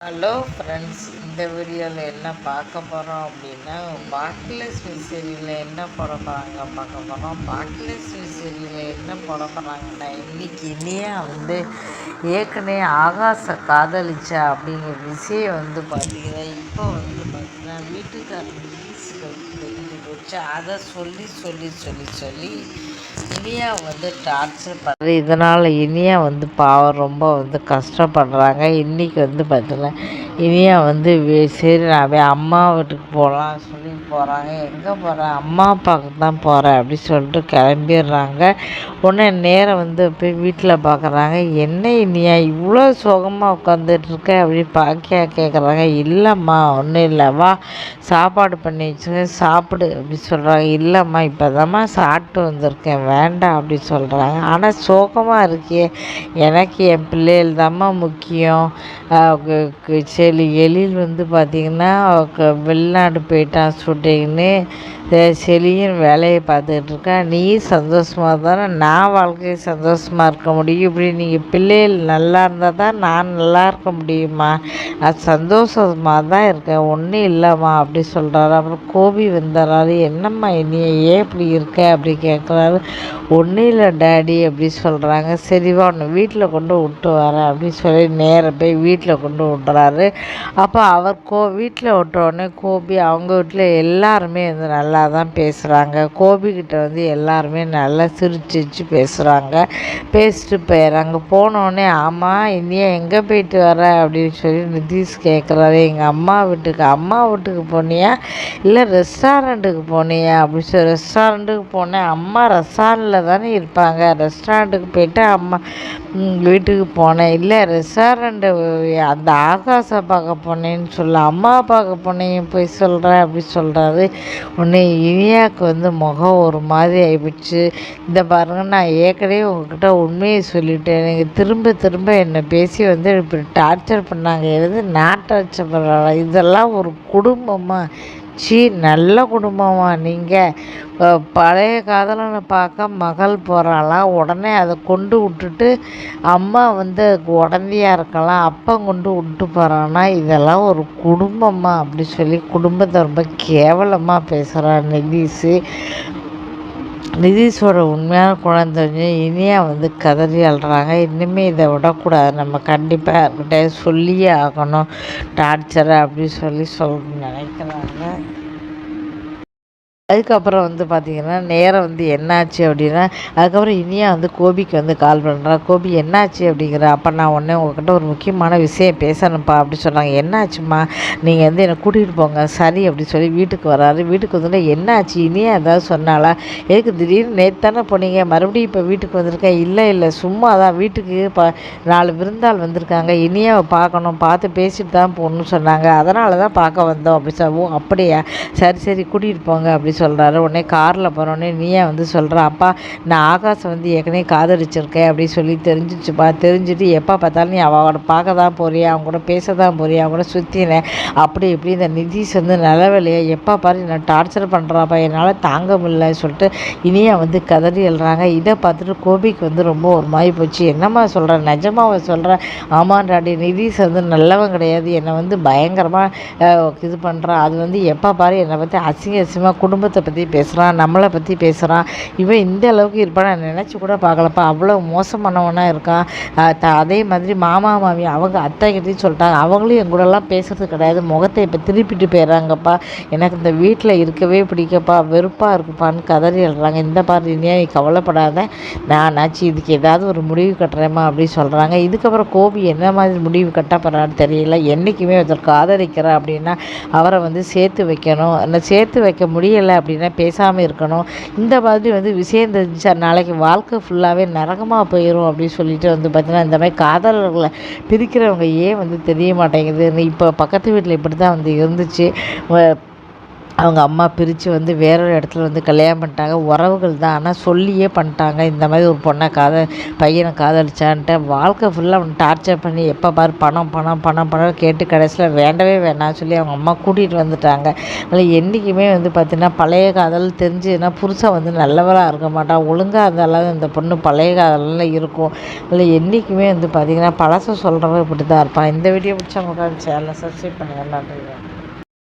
Hello friends இந்த வீடியோவில் என்ன பார்க்க போகிறோம் அப்படின்னா பாட்லெஸ் விசிறியில் என்ன போட போகிறாங்க பார்க்க போகிறோம் பாட்லெஸ் விசிறியில் என்ன போட போகிறாங்கன்னா இன்றைக்கி இனியே வந்து ஏற்கனவே ஆகாச காதலிச்சா அப்படிங்கிற விஷயம் வந்து பார்த்திங்கன்னா இப்போ வந்து பார்த்திங்கன்னா வீட்டுக்காரர் போச்சு அதை சொல்லி சொல்லி சொல்லி சொல்லி இனியா வந்து டார்ச்சர் பண்ணுறது இதனால் இனியா வந்து பாவம் ரொம்ப வந்து கஷ்டப்படுறாங்க இன்றைக்கி வந்து பார்த்தீங்கன்னா இனியா வந்து சரி நான் அம்மா வீட்டுக்கு போகலாம் சொல்லி போகிறாங்க எங்கே போகிறேன் அம்மா அப்பாவுக்கு தான் போகிறேன் அப்படின்னு சொல்லிட்டு கிளம்பிடுறாங்க உடனே நேரம் வந்து போய் வீட்டில் பார்க்குறாங்க என்ன இனியா இவ்வளோ சுகமாக உட்காந்துட்ருக்க அப்படி பாக்கியா கேட்குறாங்க இல்லைம்மா ஒன்றும் இல்லை வா சாப்பாடு பண்ணி வச்சு சாப்பிடு அப்படி சொல்கிறாங்க இல்லைம்மா இப்போ தான்மா சாப்பிட்டு வந்திருக்கேன். வேண்டாம் அப்படி சொல்கிறாங்க ஆனால் சோகமாக இருக்கே எனக்கு என் பிள்ளைகள் தாம்மா முக்கியம். சரி எழில் வந்து பார்த்திங்கன்னா வெளிநாடு போயிட்டான் சுட்டிங்கன்னு செலியும் வேலையை பார்த்துக்கிட்டு இருக்கா. நீ சந்தோஷமாக தானே? நான் வாழ்க்கையை சந்தோஷமாக இருக்க முடியும். இப்படி நீங்கள் பிள்ளைகள் நல்லா இருந்தால் தான் நான் நல்லா இருக்க முடியுமா? அது சந்தோஷமாக தான் இருக்கேன். ஒன்றும் இல்லைம்மா அப்படி சொல்கிறாரு அப்புறம் கோபி வந்துடுறாரு என்னம்மா நீ ஏன் இப்படி இருக்க? அப்படி கேட்குறாரு ஒன்றும் இல்லை டேடி அப்படி சொல்கிறாங்க சரிவா ஒன்று வீட்டில் கொண்டு விட்டு வரேன் அப்படின்னு சொல்லி நேராக போய் வீட்டில் கொண்டு விட்டுறாரு. அப்போ அவர் கோ வீட்டில் விட்டோடனே கோபி அவங்க வீட்டில் எல்லாருமே வந்து நல்லா தான் பேசுகிறாங்க கோபிக்கிட்ட வந்து எல்லாருமே நல்லா சிரிச்சிச்சு பேசுகிறாங்க பேசிட்டு போயிடறாங்க போனோடனே ஆமாம் இனியா எங்கே போயிட்டு வர அப்படின்னு சொல்லி நிதிஷ் கேட்குறாரு எங்கள் அம்மா வீட்டுக்கு அம்மா வீட்டுக்கு போனியா? இல்லை ரெஸ்டாரண்ட்டுக்கு போனியா? அப்படி சொல்லி ரெஸ்டாரண்ட்டுக்கு போனேன். அம்மா ரெஸ்டாரண்ட்டில் தானே இருப்பாங்க. ரெஸ்டாரண்ட்டுக்கு போயிட்டு அம்மா வீட்டுக்கு போனேன். இல்லை ரெஸ்டாரண்ட்டு அந்த ஆகாசை பார்க்க போனேன்னு சொல்ல. அம்மா பார்க்க போனேன். போய் சொல்கிறேன் அப்படி சொல்கிறாரு உடனே இனியாவுக்கு வந்து முகம் ஒரு மாதிரி ஆகிப்போச்சு இந்த பாருங்க நான் ஏற்கனவே உங்ககிட்ட உண்மையை சொல்லிட்டேன். நீங்கள் திரும்ப திரும்ப என்னை பேசி வந்து இப்படி டார்ச்சர் பண்ணாங்க. எது நான் டார்ச்சர் பண்ணுறாங்க இதெல்லாம் ஒரு குடும்பமாக சி நல்ல குடும்பமா நீங்கள் பழைய காதலனை பார்க்க மகள் போகிறாளாம் உடனே அதை கொண்டு விட்டுட்டு அம்மா வந்து உடந்தையாக இருக்கலாம் அப்பா கொண்டு விட்டு போகிறான்னா இதெல்லாம் ஒரு குடும்பமா அப்படி சொல்லி குடும்பத்தை ரொம்ப கேவலமாக பேசுகிறான் நிதிஷு. நிதிஷோட உண்மையான குழந்தைங்க இனியா வந்து கதறி அழுறாங்க. இனிமேல் இதை விடக்கூடாது. நம்ம கண்டிப்பாக யார்கிட்ட சொல்லியே ஆகணும். டார்ச்சரை அப்படின்னு சொல்லி சொல் நினைக்கிறாங்க. அதுக்கப்புறம் வந்து பார்த்திங்கன்னா நேரம் வந்து என்னாச்சு அப்படின்னா அதுக்கப்புறம் இனியா வந்து கோபிக்கு வந்து கால் பண்ணுறா கோபி என்னாச்சு அப்படிங்கிற அப்போ நான் உடனே உங்கள்கிட்ட ஒரு முக்கியமான விஷயம் பேசணும்ப்பா அப்படி சொன்னாங்க. என்னாச்சும்மா? நீங்கள் வந்து என்னை கூட்டிகிட்டு போங்க. சரி அப்படி சொல்லி வீட்டுக்கு வராரு. வீட்டுக்கு வந்துட்டு என்னாச்சு? இனியா ஏதாவது சொன்னாலா எதுக்கு திடீர்னு நேற்று தானே போனீங்க? மறுபடியும் இப்போ வீட்டுக்கு வந்திருக்கேன். இல்லை இல்லை. சும்மா தான் வீட்டுக்கு இப்போ நாலு விருந்தாள் வந்திருக்காங்க. இனியாவை பார்க்கணும். பார்த்து பேசிட்டு தான் போகணும்னு சொன்னாங்க. அதனால தான் பார்க்க வந்தோம். அப்படி ஓ அப்படியா? சரி சரி. கூட்டிகிட்டு போங்க. அப்படி சொல்கிறாரு உடனே காரில் போகிறோடனே நீயே வந்து சொல்கிற அப்பா நான் ஆகாசம் வந்து ஏற்கனவே காதலிச்சிருக்கேன் அப்படின்னு சொல்லி தெரிஞ்சிச்சுப்பா தெரிஞ்சுட்டு எப்போ பார்த்தாலும் நீ அவளோட பார்க்க தான் போறியா? அவங்க கூட பேச தான் போறியா? அவங்க கூட சுற்றினேன் அப்படி இப்படி இந்த நிதிஷ் வந்து நிலவிலையை எப்போ பாரு நான் டார்ச்சர் பண்ணுறாப்பா என்னால் தாங்க முடியல சொல்லிட்டு இனியா வந்து கதறி எழுறாங்க. இதை பார்த்துட்டு கோபிக்கு வந்து ரொம்ப ஒரு மாதிரி போச்சு. என்னம்மா சொல்கிறேன் நிஜமாவை சொல்கிறேன் ஆமாண்டாடி நிதிஷ் வந்து நல்லவன் கிடையாது. என்னை வந்து பயங்கரமாக இது பண்ணுறான் அது வந்து எப்போ பாரு என்னை பற்றி அசிங்க அசிங்கமாக குடும்ப குடும்பத்தை பற்றி பேசுகிறான் நம்மளை பற்றி பேசுகிறான் இவன் இந்த அளவுக்கு இருப்பான் நான் நினச்சி கூட பார்க்கலப்பா. அவ்வளோ மோசமானவனாக இருக்கான். அதே மாதிரி மாமா மாமி அவங்க அத்தைக்கிட்டையும் சொல்லிட்டாங்க. அவங்களும் என் கூடலாம் பேசுகிறது கிடையாது. முகத்தை இப்போ திருப்பிட்டு போயிடுறாங்கப்பா. எனக்கு இந்த வீட்டில் இருக்கவே பிடிக்கப்பா. வெறுப்பாக இருக்குப்பான்னு கதறி எழுறாங்க. இந்த பாரு நீ கவலைப்படாத. நான் ஆச்சு இதுக்கு ஏதாவது ஒரு முடிவு கட்டுறேம்மா அப்படின்னு சொல்கிறாங்க இதுக்கப்புறம் கோபி என்ன மாதிரி முடிவு கட்டப்படுறான்னு தெரியல. என்றைக்குமே ஒருத்தர் ஆதரிக்கிறேன் அப்படின்னா அவரை வந்து சேர்த்து வைக்கணும். இல்லை சேர்த்து வைக்க முடியலை அப்படின்னா பேசாமல் இருக்கணும். இந்த மாதிரி வந்து விஷயம் தெரிஞ்சா நாளைக்கு வாழ்க்கை ஃபுல்லாகவே நரகமாக போயிடும் அப்படின்னு சொல்லிட்டு வந்து பார்த்திங்கன்னா இந்த மாதிரி காதலர்களை பிரிக்கிறவங்க ஏன் வந்து தெரிய மாட்டேங்குது? இப்போ பக்கத்து வீட்டில் இப்படி தான் வந்து இருந்துச்சு. அவங்க அம்மா பிரித்து வந்து வேற ஒரு இடத்துல வந்து கல்யாணம் பண்ணிட்டாங்க. உறவுகள் தான். ஆனால் சொல்லியே பண்ணிட்டாங்க. இந்த மாதிரி ஒரு பொண்ணை காத பையனை காதலிச்சான்ட்டு வாழ்க்கை ஃபுல்லாக அவன் டார்ச்சர் பண்ணி எப்போ பார் பணம் பணம் பணம் பணம் கேட்டு கடைசியில் வேண்டவே வேணாம்னு சொல்லி அவங்க அம்மா கூட்டிகிட்டு வந்துட்டாங்க. அதில் என்றைக்குமே வந்து பார்த்திங்கன்னா பழைய காதல் தெரிஞ்சுதுன்னா புருஷன் வந்து நல்லவராக இருக்க மாட்டான் ஒழுங்காக இருந்தாலும் இந்த பொண்ணு பழைய காதலில் இருக்கும். அதில் என்றைக்குமே வந்து பார்த்திங்கன்னா பழசம் சொல்கிறவங்க இப்படி தான் இருப்பான். இந்த வீடியோ பிடிச்சவங்க சேனலை சப்ஸ்கிரைப் பண்ணுங்கள் நன்றி.